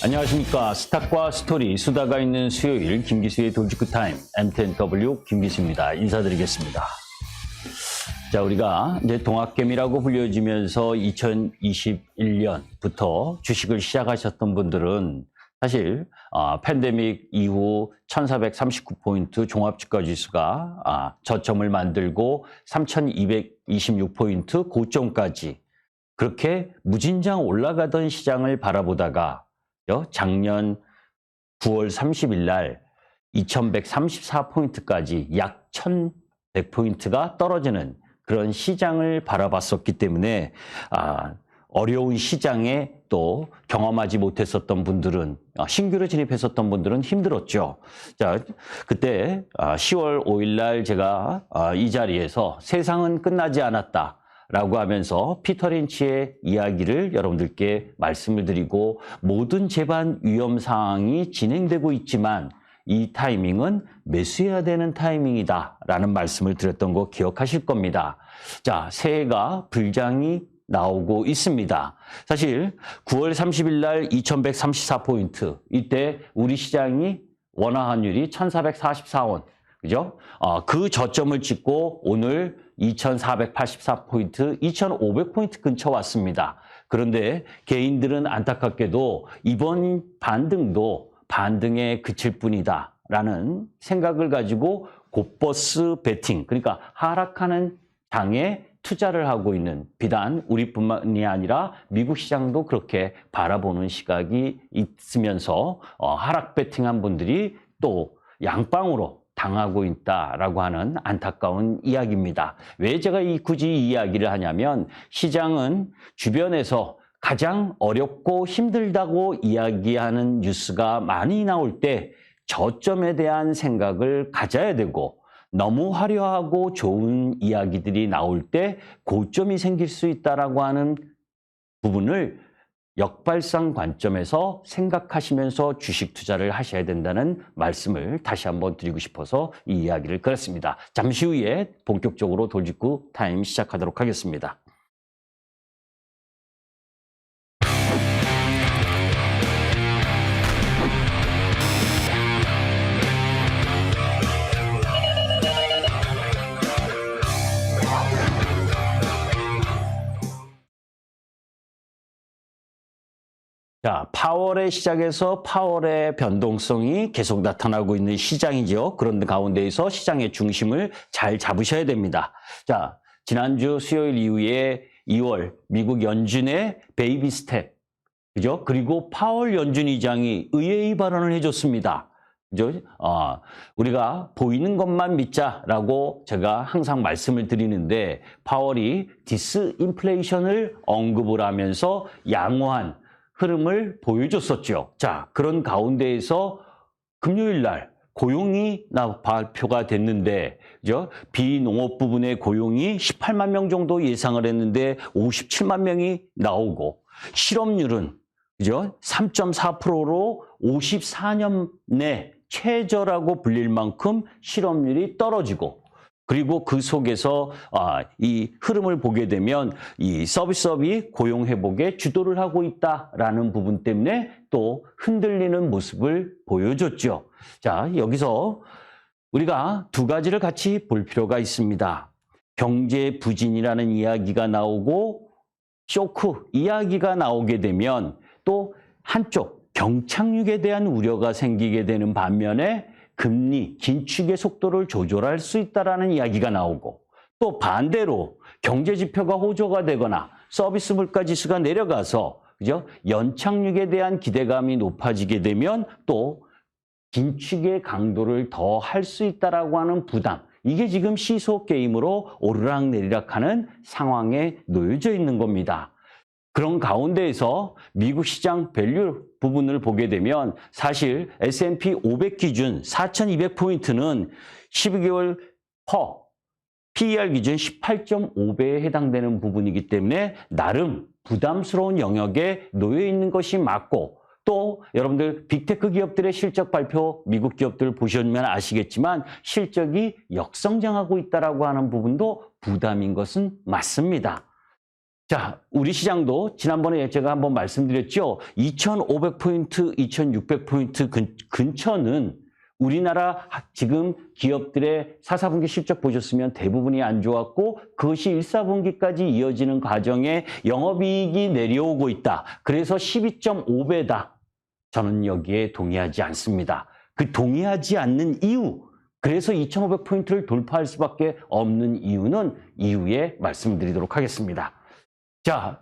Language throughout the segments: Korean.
안녕하십니까. 스탁과 스토리, 수다가 있는 수요일 김기수의 돌직구 타임, M10W 김기수입니다. 인사드리겠습니다. 자, 우리가 이제 동학개미라고 불려지면서 2021년부터 주식을 시작하셨던 분들은 사실 아, 팬데믹 이후 1439포인트 종합주가 지수가 아, 저점을 만들고 3226포인트 고점까지 그렇게 무진장 올라가던 시장을 바라보다가 요 작년 9월 30일 날 2134포인트까지 약 1100포인트가 떨어지는 그런 시장을 바라봤었기 때문에 아, 어려운 시장에 또 경험하지 못했었던 분들은 아, 신규로 진입했었던 분들은 힘들었죠. 자, 그때 아, 10월 5일 날 제가 아, 이 자리에서 세상은 끝나지 않았다. 라고 하면서 피터 린치의 이야기를 여러분들께 말씀을 드리고 모든 재반 위험 사항이 진행되고 있지만 이 타이밍은 매수해야 되는 타이밍이다 라는 말씀을 드렸던 거 기억하실 겁니다. 자, 새해가 불장이 나오고 있습니다. 사실 9월 30일 날 2134포인트 이때 우리 시장이 원화 환율이 1444원 그죠? 어, 그 저점을 찍고 오늘 2484포인트, 2500포인트 근처 왔습니다. 그런데 개인들은 안타깝게도 이번 반등도 반등에 그칠 뿐이다. 라는 생각을 가지고 곧버스 베팅, 그러니까 하락하는 장에 투자를 하고 있는 비단 우리뿐만이 아니라 미국 시장도 그렇게 바라보는 시각이 있으면서 어, 하락 베팅한 분들이 또 양방으로 당하고 있다라고 하는 안타까운 이야기입니다. 왜 제가 이 굳이 이 이야기를 하냐면 시장은 주변에서 가장 어렵고 힘들다고 이야기하는 뉴스가 많이 나올 때 저점에 대한 생각을 가져야 되고 너무 화려하고 좋은 이야기들이 나올 때 고점이 생길 수 있다라고 하는 부분을 역발상 관점에서 생각하시면서 주식 투자를 하셔야 된다는 말씀을 다시 한번 드리고 싶어서 이 이야기를 걸었습니다. 잠시 후에 본격적으로 돌직구 타임 시작하도록 하겠습니다. 자, 파월의 시작에서 파월의 변동성이 계속 나타나고 있는 시장이죠. 그런 가운데에서 시장의 중심을 잘 잡으셔야 됩니다. 자, 지난주 수요일 이후에 2월 미국 연준의 베이비 스텝, 그죠? 그리고 파월 연준 의장이 의회의 발언을 해줬습니다. 그죠? 아, 우리가 보이는 것만 믿자라고 제가 항상 말씀을 드리는데 파월이 디스인플레이션을 언급을 하면서 양호한 흐름을 보여줬었죠. 자, 그런 가운데에서 금요일 날 고용이 나 발표가 됐는데, 그죠? 비농업 부분의 고용이 18만 명 정도 예상을 했는데 57만 명이 나오고 실업률은 그죠? 3.4%로 54년 내 최저라고 불릴 만큼 실업률이 떨어지고 그리고 그 속에서 아, 이 흐름을 보게 되면 이 서비스업이 고용 회복에 주도를 하고 있다라는 부분 때문에 또 흔들리는 모습을 보여줬죠. 자, 여기서 우리가 두 가지를 같이 볼 필요가 있습니다. 경제 부진이라는 이야기가 나오고 쇼크 이야기가 나오게 되면 또 한쪽 경착륙에 대한 우려가 생기게 되는 반면에 금리 긴축의 속도를 조절할 수 있다라는 이야기가 나오고 또 반대로 경제 지표가 호조가 되거나 서비스 물가 지수가 내려가서 그죠? 연착륙에 대한 기대감이 높아지게 되면 또 긴축의 강도를 더 할 수 있다라고 하는 부담 이게 지금 시소 게임으로 오르락 내리락 하는 상황에 놓여져 있는 겁니다. 그런 가운데에서 미국 시장 밸류 부분을 보게 되면 사실 S&P 500 기준 4,200포인트는 12개월 퍼 PER 기준 18.5배에 해당되는 부분이기 때문에 나름 부담스러운 영역에 놓여 있는 것이 맞고 또 여러분들 빅테크 기업들의 실적 발표 미국 기업들 보시면 아시겠지만 실적이 역성장하고 있다라고 하는 부분도 부담인 것은 맞습니다. 자, 우리 시장도 지난번에 제가 한번 말씀드렸죠. 2,500포인트, 2,600포인트 근, 근처는 우리나라 지금 기업들의 4, 4분기 실적 보셨으면 대부분이 안 좋았고 그것이 1, 4분기까지 이어지는 과정에 영업이익이 내려오고 있다. 그래서 12.5배다. 저는 여기에 동의하지 않습니다. 그 동의하지 않는 이유, 그래서 2,500포인트를 돌파할 수밖에 없는 이유는 이후에 말씀드리도록 하겠습니다. 자,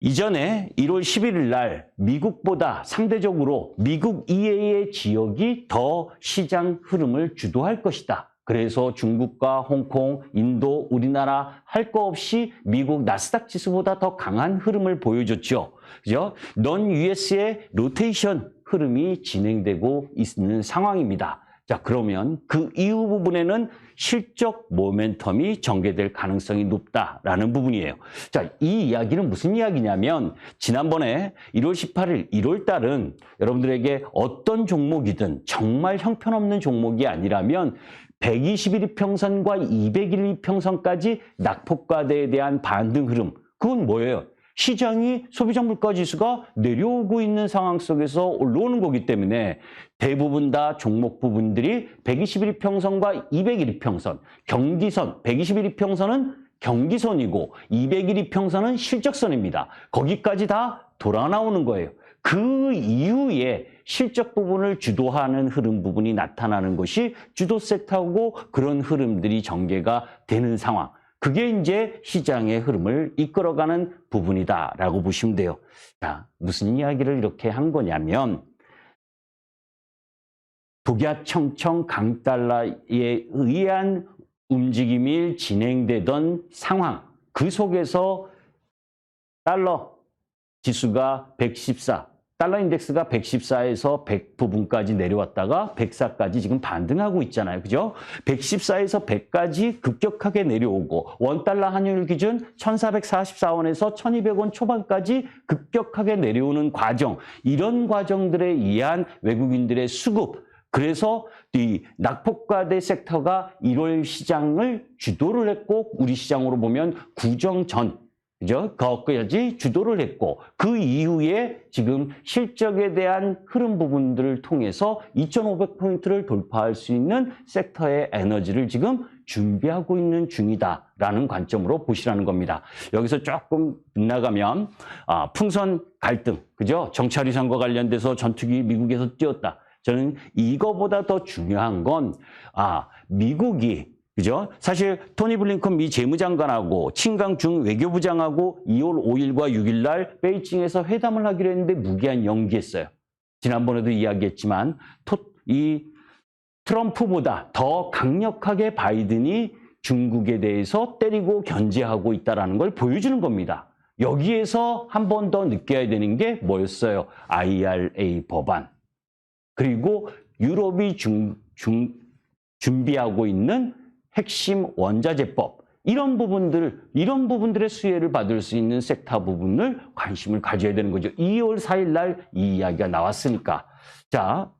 이전에 1월 11일 날 미국보다 상대적으로 미국 이외의 지역이 더 시장 흐름을 주도할 것이다. 그래서 중국과 홍콩, 인도, 우리나라 할 거 없이 미국 나스닥 지수보다 더 강한 흐름을 보여줬죠. 그죠? 넌 US의 로테이션 흐름이 진행되고 있는 상황입니다. 자, 그러면 그 이후 부분에는 실적 모멘텀이 전개될 가능성이 높다라는 부분이에요. 자, 이 이야기는 무슨 이야기냐면 지난번에 1월 18일, 1월 달은 여러분들에게 어떤 종목이든 정말 형편없는 종목이 아니라면 121일 평선과 201일 평선까지 낙폭과대에 대한 반등 흐름. 그건 뭐예요? 시장이 소비자 물가 지수가 내려오고 있는 상황 속에서 올라오는 거기 때문에 대부분 다 종목 부분들이 121일 평선과 201일 평선, 경기선, 121일 평선은 경기선이고 201일 평선은 실적선입니다. 거기까지 다 돌아 나오는 거예요. 그 이후에 실적 부분을 주도하는 흐름 부분이 나타나는 것이 주도 세트하고 그런 흐름들이 전개가 되는 상황. 그게 이제 시장의 흐름을 이끌어가는 부분이다라고 보시면 돼요. 자, 무슨 이야기를 이렇게 한 거냐면 북야청청 강달러에 의한 움직임이 진행되던 상황, 그 속에서 달러 지수가 114, 달러 인덱스가 114에서 100 부분까지 내려왔다가 104까지 지금 반등하고 있잖아요. 그죠? 114에서 100까지 급격하게 내려오고 원달러 환율 기준 1444원에서 1200원 초반까지 급격하게 내려오는 과정. 이런 과정들에 의한 외국인들의 수급 그래서 이 낙폭과대 섹터가 1월 시장을 주도를 했고 우리 시장으로 보면 구정 전 그죠? 거기까지 주도를 했고 그 이후에 지금 실적에 대한 흐름 부분들을 통해서 2,500포인트를 돌파할 수 있는 섹터의 에너지를 지금 준비하고 있는 중이다라는 관점으로 보시라는 겁니다. 여기서 조금 나가면 아, 풍선 갈등, 그죠? 정찰위 선거 관련돼서 전투기 미국에서 뛰었다. 저는 이거보다 더 중요한 건 아, 미국이 그죠? 사실 토니 블링컨 미 재무장관하고 친강 중 외교부장하고 2월 5일과 6일 날 베이징에서 회담을 하기로 했는데 무기한 연기했어요. 지난번에도 이야기했지만 토, 이 트럼프보다 더 강력하게 바이든이 중국에 대해서 때리고 견제하고 있다는 걸 보여주는 겁니다. 여기에서 한 번 더 느껴야 되는 게 뭐였어요? IRA 법안. 그리고 유럽이 중, 중, 준비하고 있는 핵심 원자재법 이런 부분들 이런 부분들의 수혜를 받을 수 있는 섹터 부분을 관심을 가져야 되는 거죠. 2월 4일 날 이 이야기가 나왔으니까 자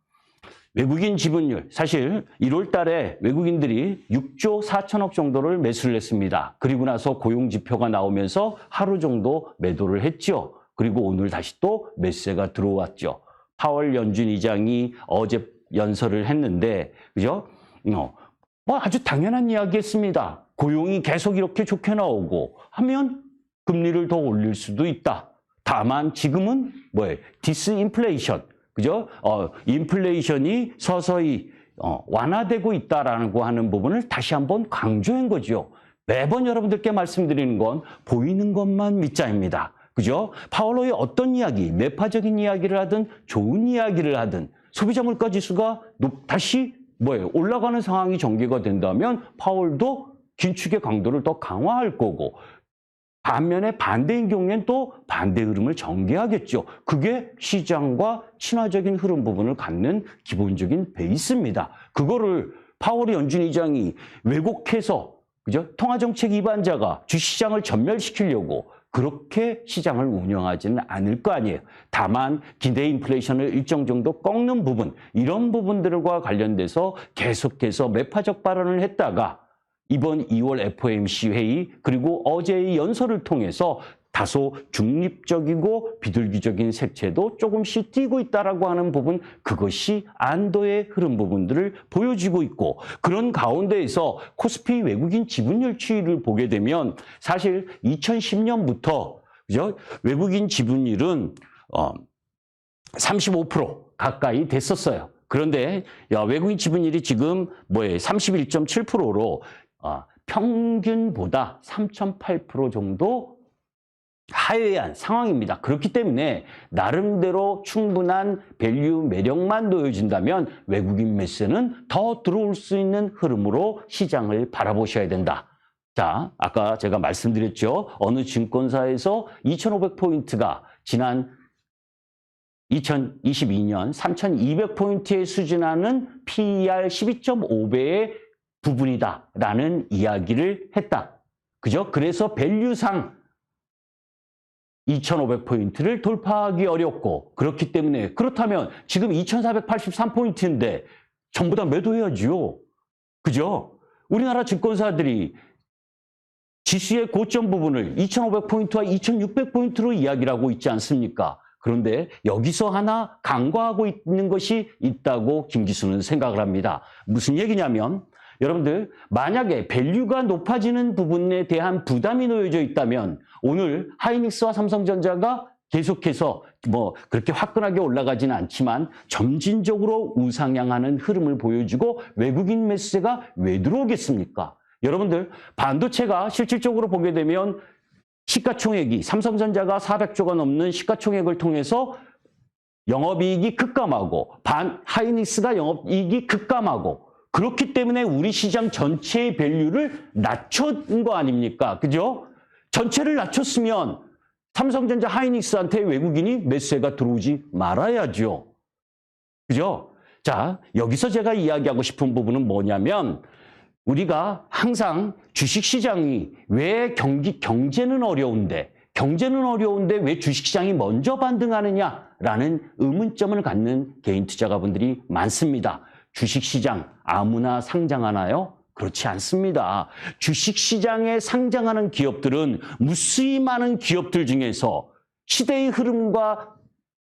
외국인 지분율 사실 1월 달에 외국인들이 6조 4천억 정도를 매수를 했습니다. 그리고 나서 고용 지표가 나오면서 하루 정도 매도를 했죠. 그리고 오늘 다시 또 매수세가 들어왔죠. 파월 연준 의장이 어제 연설을 했는데 그죠? 어, 뭐 아주 당연한 이야기였습니다. 고용이 계속 이렇게 좋게 나오고 하면 금리를 더 올릴 수도 있다. 다만 지금은 뭐예요? 디스인플레이션. 그죠? 어, 인플레이션이 서서히 어, 완화되고 있다라고 하는 부분을 다시 한번 강조한 거죠. 매번 여러분들께 말씀드리는 건 보이는 것만 믿자입니다. 그죠? 파월로의 어떤 이야기, 매파적인 이야기를 하든 좋은 이야기를 하든 소비자 물가 지수가 다시 뭐예요? 올라가는 상황이 전개가 된다면 파월도 긴축의 강도를 더 강화할 거고 반면에 반대인 경우엔 또 반대 흐름을 전개하겠죠. 그게 시장과 친화적인 흐름 부분을 갖는 기본적인 베이스입니다. 그거를 파월의 연준 의장이 왜곡해서 그죠? 통화정책 위반자가 주시장을 전멸시키려고 그렇게 시장을 운영하지는 않을 거 아니에요. 다만 기대 인플레이션을 일정 정도 꺾는 부분 이런 부분들과 관련돼서 계속해서 매파적 발언을 했다가 이번 2월 FOMC 회의 그리고 어제의 연설을 통해서 다소 중립적이고 비둘기적인 색채도 조금씩 띄고 있다라고 하는 부분 그것이 안도의 흐름 부분들을 보여주고 있고 그런 가운데에서 코스피 외국인 지분율 추이를 보게 되면 사실 2010년부터 그죠? 외국인 지분율은 어, 35% 가까이 됐었어요. 그런데 야, 외국인 지분율이 지금 뭐예요? 31.7%로 어, 평균보다 3.8% 정도 하회한 상황입니다. 그렇기 때문에 나름대로 충분한 밸류 매력만 놓여진다면 외국인 매수는 더 들어올 수 있는 흐름으로 시장을 바라보셔야 된다. 자, 아까 제가 말씀드렸죠. 어느 증권사에서 2,500포인트가 지난 2022년 3,200포인트에 수준하는 PER 12.5배의 부분이다라는 이야기를 했다. 그죠? 그래서 밸류상 2,500포인트를 돌파하기 어렵고 그렇기 때문에 그렇다면 지금 2,483포인트인데 전부 다 매도해야지요. 그죠? 우리나라 증권사들이 지수의 고점 부분을 2,500포인트와 2,600포인트로 이야기를 하고 있지 않습니까? 그런데 여기서 하나 간과하고 있는 것이 있다고 김기수는 생각을 합니다. 무슨 얘기냐면 여러분들 만약에 밸류가 높아지는 부분에 대한 부담이 놓여져 있다면 오늘 하이닉스와 삼성전자가 계속해서 뭐 그렇게 화끈하게 올라가지는 않지만 점진적으로 우상향하는 흐름을 보여주고 외국인 매수세가 왜 들어오겠습니까? 여러분들 반도체가 실질적으로 보게 되면 시가총액이 삼성전자가 400조가 넘는 시가총액을 통해서 영업이익이 급감하고 반 하이닉스가 영업이익이 급감하고 그렇기 때문에 우리 시장 전체의 밸류를 낮춘 거 아닙니까? 그죠? 전체를 낮췄으면 삼성전자 하이닉스한테 외국인이 매수세가 들어오지 말아야죠. 그죠? 자, 여기서 제가 이야기하고 싶은 부분은 뭐냐면 우리가 항상 주식시장이 왜 경기, 경제는 어려운데, 경제는 어려운데 왜 주식시장이 먼저 반등하느냐라는 의문점을 갖는 개인 투자가분들이 많습니다. 주식시장 아무나 상장하나요? 그렇지 않습니다. 주식시장에 상장하는 기업들은 무수히 많은 기업들 중에서 시대의 흐름과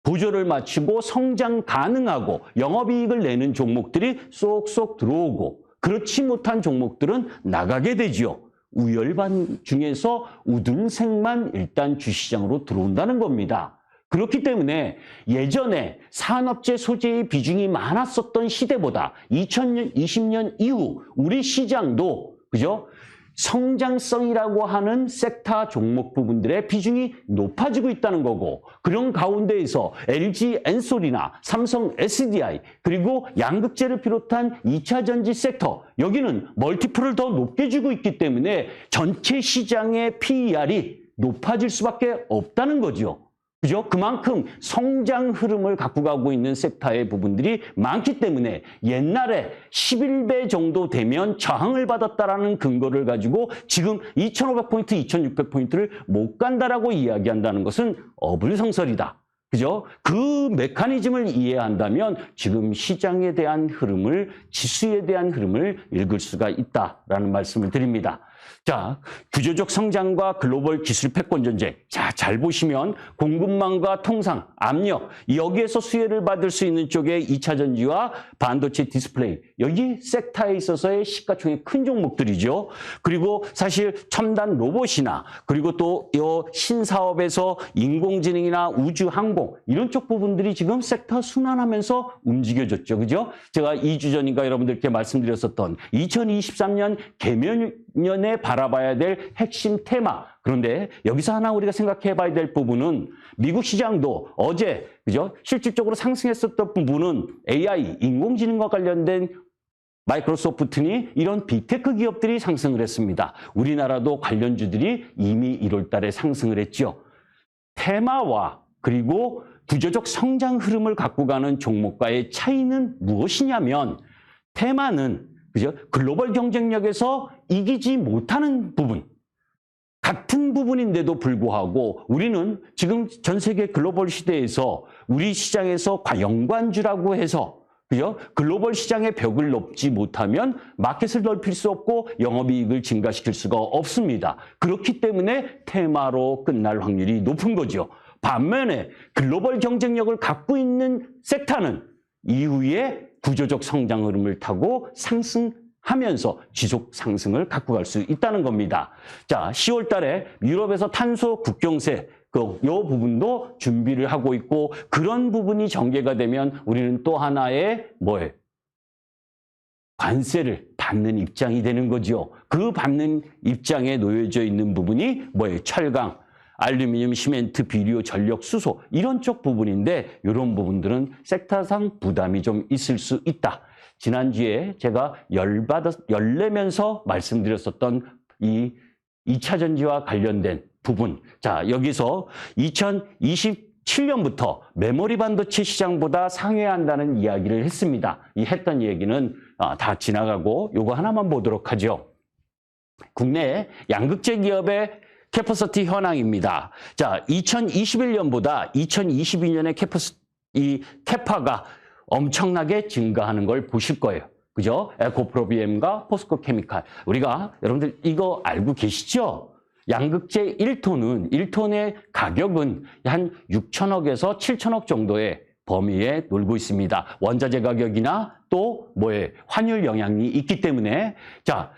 보조를 맞추고 성장 가능하고 영업이익을 내는 종목들이 쏙쏙 들어오고 그렇지 못한 종목들은 나가게 되지요. 우열반 중에서 우등생만 일단 주시장으로 들어온다는 겁니다. 그렇기 때문에 예전에 산업재 소재의 비중이 많았었던 시대보다 2020년 이후 우리 시장도 그죠? 성장성이라고 하는 섹터 종목 부분들의 비중이 높아지고 있다는 거고 그런 가운데에서 LG 엔솔이나 삼성 SDI 그리고 양극재를 비롯한 2차 전지 섹터 여기는 멀티플을 더 높게 주고 있기 때문에 전체 시장의 PER이 높아질 수밖에 없다는 거죠. 그죠? 그만큼 성장 흐름을 갖고 가고 있는 섹터의 부분들이 많기 때문에 옛날에 11배 정도 되면 저항을 받았다라는 근거를 가지고 지금 2,500포인트, 2,600포인트를 못 간다라고 이야기한다는 것은 어불성설이다. 그죠? 그 메커니즘을 이해한다면 지금 시장에 대한 흐름을, 지수에 대한 흐름을 읽을 수가 있다라는 말씀을 드립니다. 자, 구조적 성장과 글로벌 기술 패권 전쟁. 자, 잘 보시면 공급망과 통상, 압력, 여기에서 수혜를 받을 수 있는 쪽에 2차 전지와 반도체 디스플레이. 여기 섹터에 있어서의 시가총액 큰 종목들이죠. 그리고 사실 첨단 로봇이나 그리고 또이 신사업에서 인공지능이나 우주 항공 이런 쪽 부분들이 지금 섹터 순환하면서 움직여졌죠. 그죠? 제가 2주 전인가 여러분들께 말씀드렸었던 2023년 개면년에 바라봐야 될 핵심 테마. 그런데 여기서 하나 우리가 생각해 봐야 될 부분은 미국 시장도 어제 그죠? 실질적으로 상승했었던 부분은 AI 인공지능과 관련된 마이크로소프트니 이런 빅테크 기업들이 상승을 했습니다. 우리나라도 관련주들이 이미 1월 달에 상승을 했죠. 테마와 그리고 구조적 성장 흐름을 갖고 가는 종목과의 차이는 무엇이냐면 테마는 그죠? 글로벌 경쟁력에서 이기지 못하는 부분. 같은 부분인데도 불구하고 우리는 지금 전 세계 글로벌 시대에서 우리 시장에서 연관주라고 해서 그죠? 글로벌 시장의 벽을 높지 못하면 마켓을 넓힐 수 없고 영업이익을 증가시킬 수가 없습니다. 그렇기 때문에 테마로 끝날 확률이 높은 거죠. 반면에 글로벌 경쟁력을 갖고 있는 섹터는 이후에 구조적 성장 흐름을 타고 상승하면서 지속 상승을 갖고 갈 수 있다는 겁니다. 자, 10월 달에 유럽에서 탄소 국경세 그, 요 부분도 준비를 하고 있고, 그런 부분이 전개가 되면 우리는 또 하나의, 뭐예요? 관세를 받는 입장이 되는 거죠. 그 받는 입장에 놓여져 있는 부분이 뭐예요? 철강, 알루미늄, 시멘트, 비료, 전력, 수소 이런 쪽 부분인데 이런 부분들은 섹터상 부담이 좀 있을 수 있다. 지난주에 제가 열받아 열내면서 말씀드렸었던 이 2차 전지와 관련된 부분. 자, 여기서 2027년부터 메모리 반도체 시장보다 상회한다는 이야기를 했습니다. 이 했던 얘기는 아, 다 지나가고 요거 하나만 보도록 하죠. 국내 양극재 기업의 캐퍼시티 현황입니다. 자, 2021년보다 2022년에 캐퍼시 이 캐파가 엄청나게 증가하는 걸 보실 거예요. 그죠? 에코프로비엠과 포스코 케미칼. 우리가 여러분들 이거 알고 계시죠? 양극재 1톤은 1톤의 가격은 한 6천억에서 7천억 정도의 범위에 놀고 있습니다. 원자재 가격이나 또 뭐에 환율 영향이 있기 때문에 자,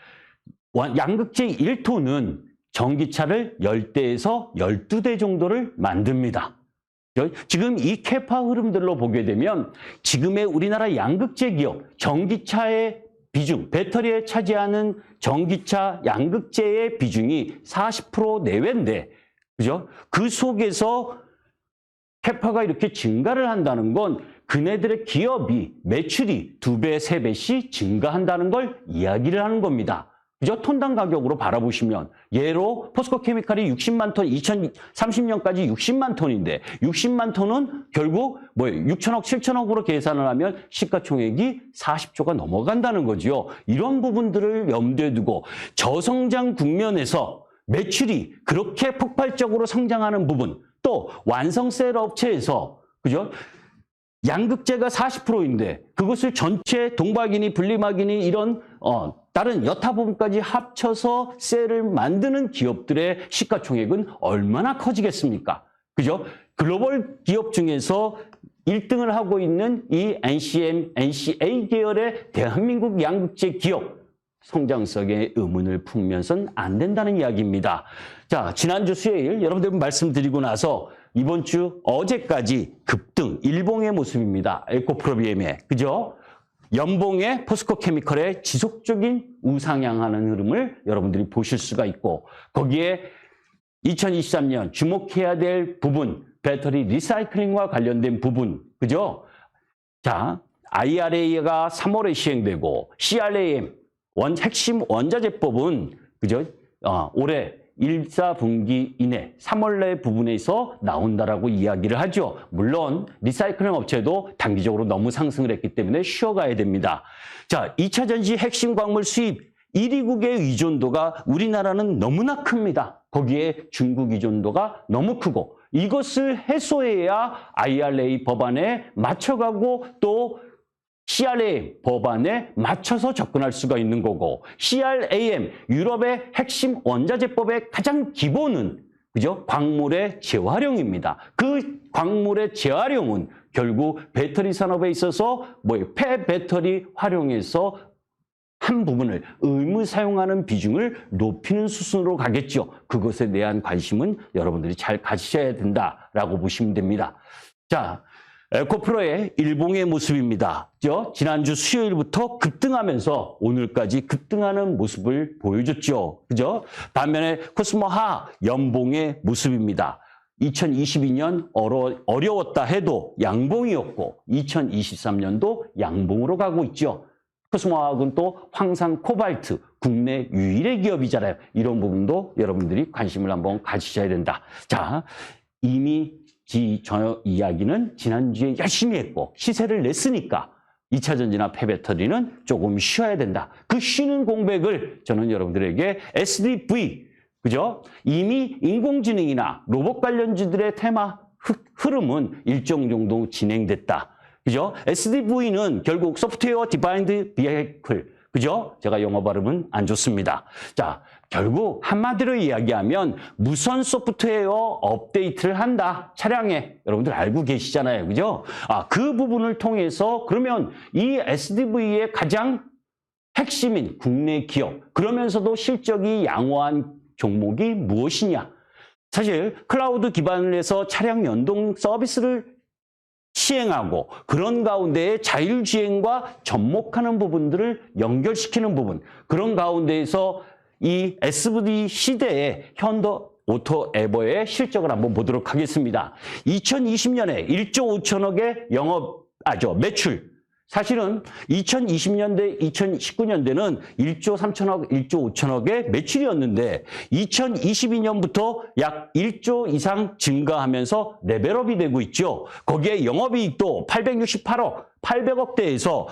원- 양극재 1톤은 전기차를 10대에서 12대 정도를 만듭니다. 여- 지금 이 캐파 흐름들로 보게 되면 지금의 우리나라 양극재 기업 전기차의 비중, 배터리에 차지하는 전기차 양극재의 비중이 40% 내외인데, 그죠? 그 속에서 캐파가 이렇게 증가를 한다는 건 그네들의 기업이 매출이 두 배, 세 배씩 증가한다는 걸 이야기를 하는 겁니다. 그죠? 톤당 가격으로 바라보시면 예로 포스코 케미칼이 60만 톤, 2030년까지 60만 톤인데 60만 톤은 결국 뭐예요? 6천억, 7천억으로 계산을 하면 시가총액이 40조가 넘어간다는 거지요. 이런 부분들을 염두에 두고 저성장 국면에서 매출이 그렇게 폭발적으로 성장하는 부분 또 완성셀 업체에서 그죠? 양극재가 40%인데 그것을 전체 동박이니 분리막이니 이런 어, 다른 여타 부분까지 합쳐서 셀을 만드는 기업들의 시가총액은 얼마나 커지겠습니까? 그죠? 글로벌 기업 중에서 1등을 하고 있는 이 NCM, NCA 계열의 대한민국 양극재 기업 성장성의 의문을 품면선 안 된다는 이야기입니다. 자, 지난주 수요일 여러분들 말씀드리고 나서 이번 주 어제까지 급등 일봉의 모습입니다. 에코프로비엠의 그죠? 연봉의 포스코 케미컬의 지속적인 우상향하는 흐름을 여러분들이 보실 수가 있고 거기에 2023년 주목해야 될 부분 배터리 리사이클링과 관련된 부분 그죠? 자, IRA가 3월에 시행되고 CRAM 원 핵심 원자재법은 그죠? 어, 올해 1, 4분기 이내 3월 내 부분에서 나온다라고 이야기를 하죠. 물론 리사이클링 업체도 단기적으로 너무 상승을 했기 때문에 쉬어가야 됩니다. 자, 2차 전지 핵심 광물 수입 1위국의 의존도가 우리나라는 너무나 큽니다. 거기에 중국 의존도가 너무 크고 이것을 해소해야 IRA 법안에 맞춰가고 또 CRAM 법안에 맞춰서 접근할 수가 있는 거고 CRAM 유럽의 핵심 원자재법의 가장 기본은 그죠? 광물의 재활용입니다. 그 광물의 재활용은 결국 배터리 산업에 있어서 뭐예요? 폐배터리 활용해서 한 부분을 의무 사용하는 비중을 높이는 수순으로 가겠죠. 그것에 대한 관심은 여러분들이 잘 가지셔야 된다라고 보시면 됩니다. 자, 에코프로의 일봉의 모습입니다. 저 지난주 수요일부터 급등하면서 오늘까지 급등하는 모습을 보여줬죠. 그죠? 반면에 코스모하 연봉의 모습입니다. 2022년 어려, 어려웠다 해도 양봉이었고 2023년도 양봉으로 가고 있죠. 코스모화학은 또 황산 코발트 국내 유일의 기업이잖아요. 이런 부분도 여러분들이 관심을 한번 가지셔야 된다. 자, 이미 지, 저 이야기는 지난주에 열심히 했고 시세를 냈으니까 2차 전지나 폐배터리는 조금 쉬어야 된다. 그 쉬는 공백을 저는 여러분들에게 SDV 그죠? 이미 인공지능이나 로봇 관련주들의 테마 흐- 흐름은 일정 정도 진행됐다. 그죠? SDV는 결국 소프트웨어 디바인드 비해클. 그죠? 제가 영어 발음은 안 좋습니다. 자, 결국 한마디로 이야기하면 무선 소프트웨어 업데이트를 한다. 차량에. 여러분들 알고 계시잖아요. 그죠? 아, 그 부분을 통해서 그러면 이 SDV의 가장 핵심인 국내 기업, 그러면서도 실적이 양호한 종목이 무엇이냐? 사실 클라우드 기반을 해서 차량 연동 서비스를 시행하고 그런 가운데에 자율주행과 접목하는 부분들을 연결시키는 부분 그런 가운데에서 이 SVD 시대의 현대 오토 에버의 실적을 한번 보도록 하겠습니다. 2020년에 1조 5천억의 영업 아죠 매출 사실은 2020년대, 2019년대는 1조 3천억, 1조 5천억의 매출이었는데 2022년부터 약 1조 이상 증가하면서 레벨업이 되고 있죠. 거기에 영업이익도 868억, 800억대에서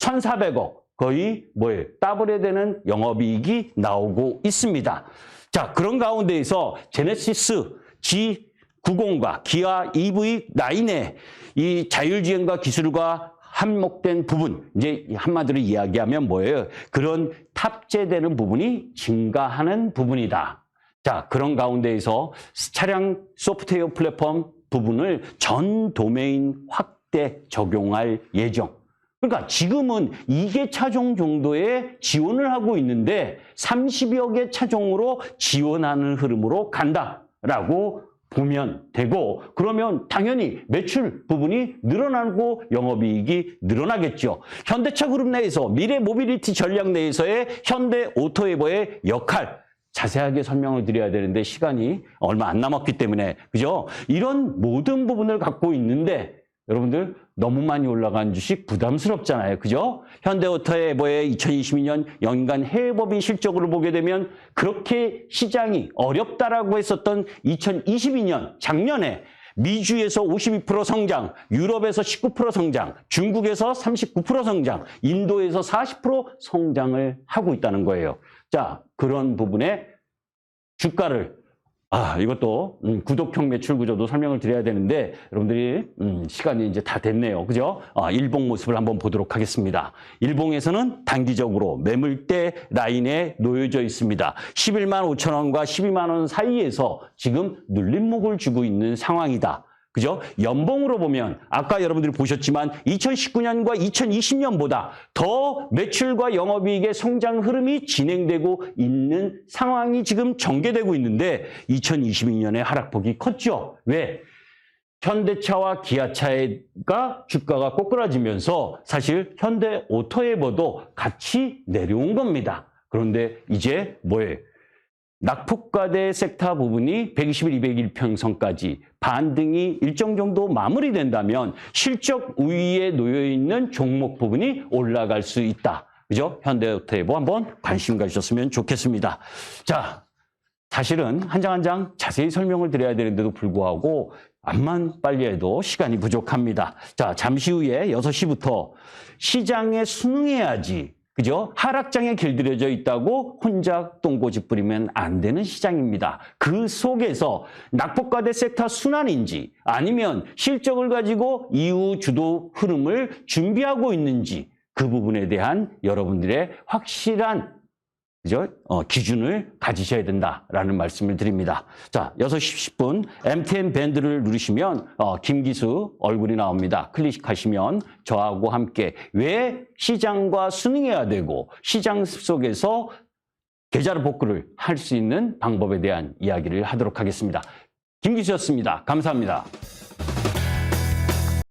1,400억 거의 뭐예요? 더블에 되는 영업이익이 나오고 있습니다. 자, 그런 가운데에서 제네시스 G90과 기아 EV9의 이 자율주행과 기술과 한목된 부분, 이제 한마디로 이야기하면 뭐예요? 그런 탑재되는 부분이 증가하는 부분이다. 자, 그런 가운데에서 차량 소프트웨어 플랫폼 부분을 전 도메인 확대 적용할 예정. 그러니까 지금은 2개 차종 정도의 지원을 하고 있는데 30여 개 차종으로 지원하는 흐름으로 간다라고 보면 되고 그러면 당연히 매출 부분이 늘어나고 영업이익이 늘어나겠죠. 현대차 그룹 내에서 미래 모빌리티 전략 내에서의 현대 오토에버의 역할 자세하게 설명을 드려야 되는데 시간이 얼마 안 남았기 때문에 그죠? 이런 모든 부분을 갖고 있는데 여러분들 너무 많이 올라간 주식 부담스럽잖아요. 그죠? 현대오토에버의 2022년 연간 해외 법인 실적으로 보게 되면 그렇게 시장이 어렵다라고 했었던 2022년 작년에 미주에서 52% 성장, 유럽에서 19% 성장, 중국에서 39% 성장, 인도에서 40% 성장을 하고 있다는 거예요. 자, 그런 부분에 주가를 아, 이것도 음, 구독형 매출 구조도 설명을 드려야 되는데 여러분들이 음, 시간이 이제 다 됐네요. 그죠? 아, 일봉 모습을 한번 보도록 하겠습니다. 일봉에서는 단기적으로 매물대 라인에 놓여져 있습니다. 11만 5천 원과 12만 원 사이에서 지금 눌림목을 주고 있는 상황이다. 그죠? 연봉으로 보면 아까 여러분들이 보셨지만 2019년과 2020년보다 더 매출과 영업이익의 성장 흐름이 진행되고 있는 상황이 지금 전개되고 있는데 2022년에 하락폭이 컸죠. 왜? 현대차와 기아차가 주가가 꼬꾸라지면서 사실 현대 오토에버도 같이 내려온 겁니다. 그런데 이제 뭐예요? 낙폭과대 섹터 부분이 121, 201평선까지 반등이 일정 정도 마무리된다면 실적 우위에 놓여 있는 종목 부분이 올라갈 수 있다. 그죠? 현대오토에버 한번 관심 가지셨으면 좋겠습니다. 자, 사실은 한 장 한 장 자세히 설명을 드려야 되는데도 불구하고 암만 빨리 해도 시간이 부족합니다. 자, 잠시 후에 6시부터 시장에 순응해야지 그죠? 하락장에 길들여져 있다고 혼자 똥꼬집 부리면 안 되는 시장입니다. 그 속에서 낙폭과대 섹터 순환인지 아니면 실적을 가지고 이후 주도 흐름을 준비하고 있는지 그 부분에 대한 여러분들의 확실한 그죠? 어, 기준을 가지셔야 된다라는 말씀을 드립니다. 자, 6시 10분 MTN 밴드를 누르시면 어, 김기수 얼굴이 나옵니다. 클릭하시면 저하고 함께 왜 시장과 순응해야 되고 시장 속에서 계좌를 복구를 할 수 있는 방법에 대한 이야기를 하도록 하겠습니다. 김기수였습니다. 감사합니다.